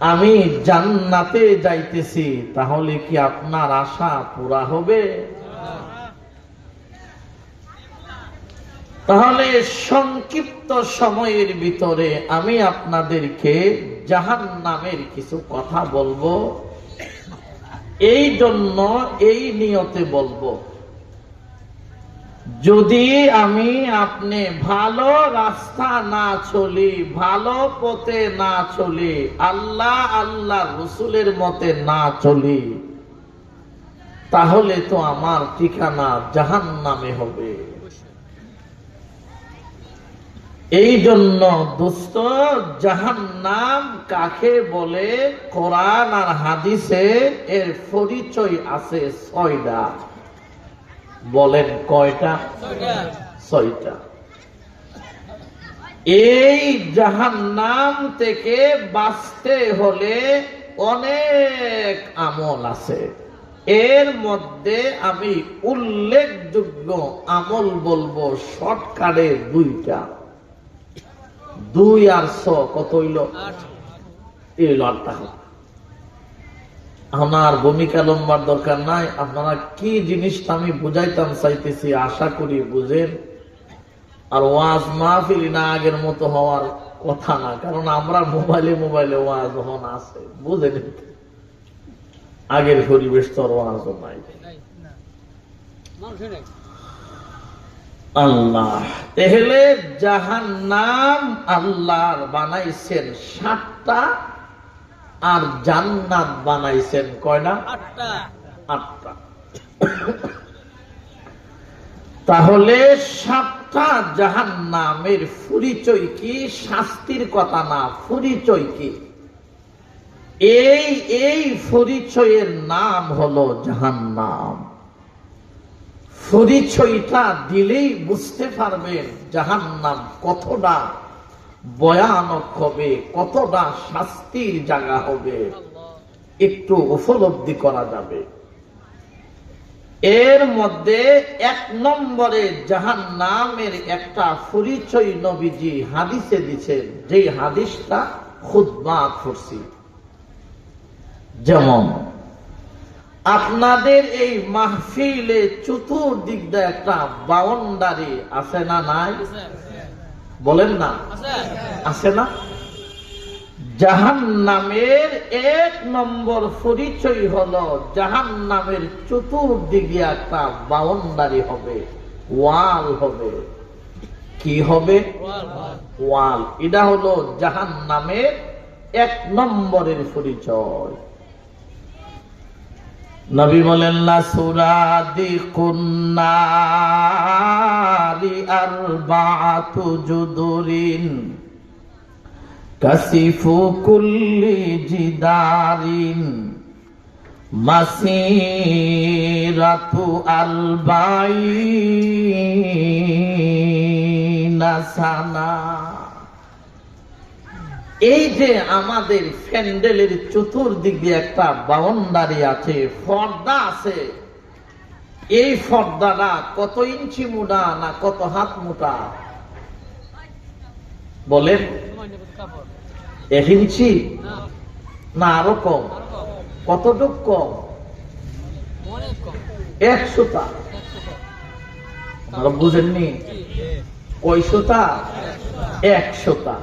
আমি জান্নাতে যাইতেছি, তাহলে কি আপনার আশা পুরা হবে? তাহলে সংক্ষিপ্ত সময়ের ভিতরে আমি আপনাদেরকে জাহান নামের কিছু কথা বলব। এই জন্য এই নিয়তে বলব। যদি আমি আপনি ভালো রাস্তা না চলি, ভালো পথে না চলি, আল্লাহ আল্লাহ রসুলের মতে না চলি, তাহলে তো আমার ঠিকানা জাহান নামে হবে। এই জন্য দুস্থ জাহান নাম কাকে বলে? কোরআন আর হাদিসে এর পরিচয় আছে ছয়টা। বলেন কয়টা? ছয়টা। এই জাহান নাম থেকে বাঁচতে হলে অনেক আমল আছে। এর মধ্যে আমি উল্লেখযোগ্য আমল বলব শর্টকাটে দুইটা। দুই আর ছ কত হইল? এই টাকা আমার ভূমিকা লম্বার দরকার নাই, আপনারা কি জিনিসটা আমি বুঝাইতাম চাইতেছি আশা করি বুঝেন। আর ওয়াজ মাহফিল না আগের মতো হওয়ার কথা না, কারণ আমরা মোবাইলে মোবাইলে ওয়াজ হন আছে, বুঝেন। আগের পরিবেশ তো ওয়াজ নাই। আল্লাহ, তাহলে জাহান নাম আল্লাহর বানাইছেন সাতটা আর জান্নাত বানাইছেন কয়টা আটটা। তাহলে সাতটা জাহান নামের পরিচয় কি? শাস্তির কথা না পরিচয় কি? এই এই পরিচয়ের নাম হলো জাহান নাম পরিচয়টা দিলেই বুঝতে পারবেন জাহান নাম কতটা। ভয়ানক হবে, কতটা শাস্তির জায়গা হবে, একটু উপলব্ধি করা যাবে। এর মধ্যে এক নম্বরে জাহান নামের একটা পরিচয় নবীজি হাদিসে দিচ্ছেন যে হাদিসটা খুদবা করছি যেমন, আপনাদের এই মাহফিলে চতুর্দিক একটা বাউন্ডারি আছে না নাই? বলেন না। আছে না? জাহান নামের এক নম্বর পরিচয় হলো জাহান নামের চতুর্দিকে একটা বাউন্ডারি হবে, ওয়াল হবে। কি হবে? ওয়াল। এটা হলো জাহান নামের এক নম্বরের পরিচয়। নবী বলেন না সুরাদি কুন্নারি আর বাতু জুদুরিন কাসিফু কুল্লি জিদারিন মাসিরাতু আলবাই নাসানা এই যে আমাদের প্যান্ডেলের চতুর্দিকে একটা বাউন্ডারি আছে পর্দা আছে। এই পর্দাটা কত ইঞ্চি মোটা না কত হাত মোটা? বলেন। এক ইঞ্চি? না, আরও কম। কতটুক কম? একশোটা আপনারা বুঝেননি? কয়শোটা একশোটা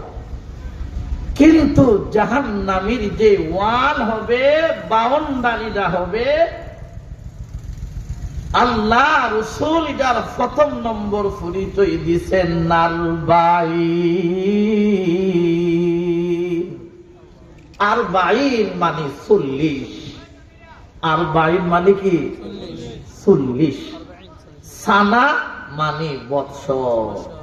কিন্তু জাহান নামির যে ওয়াল হবে, বাউন্ডারিটা হবে, আল্লাহ রসুল যার প্রথম নম্বর পরিচয় দিছেন নালবাই আর বাইন মানে চল্লিশ। আর বাইন মানে কি? চল্লিশ। সানা মানে বৎসর।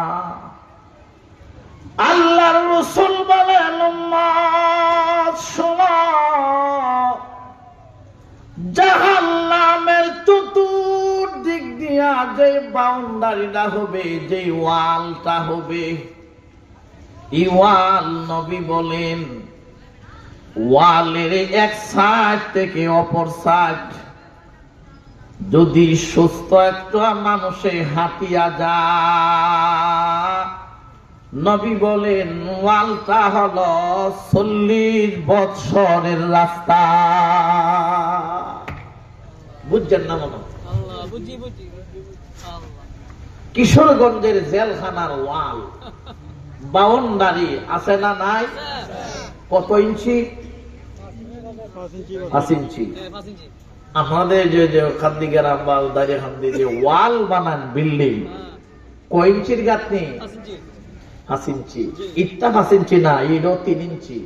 আল্লাহর রসুল বলেন জাহান্নামের চতুর্দিক দিয়া যে বাউন্ডারিটা হবে, যে ওয়ালটা হবে, এই ওয়াল নবী বলেন, ওয়ালের এক সাইড থেকে অপর সাইড যদি সুস্থ একটা মানুষে হাঁটিয়া যা নবী বলেন ওয়ালটা হলো চল্লিশ বৎসরের রাস্তা। বুঝছেন না মনে? হয়? কিশোরগঞ্জের জেলখানার ওয়াল। বাউন্ডারি আছে না নাই? কত ইঞ্চি? পাঁচ ইঞ্চি। ইঞ্চি। আমাদের যে যে খান্দি গ্রাম বা দাঁড়িয়ে খান্দি যে ওয়াল বানান বিল্ডিং হ্যাঁ। কয় ইঞ্চির গাঁথনি? পাঁচ ইঞ্চি ইটটা পাঁচ ইঞ্চি না, ইটও তিন ইঞ্চি।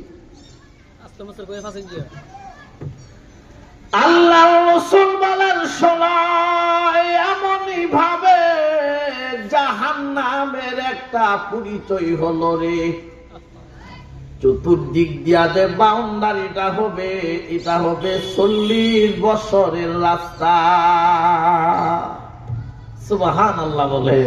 আল্লাহ রসুল বলেন সময় এমনই ভাবে জাহান্নামের একটা পরিচয় হলো রে। চতুর্দিক দিয়া যে বাউন্ডারিটা হবে, এটা হবে চল্লিশ বছরের রাস্তা। সুবাহান আল্লাহ বলে।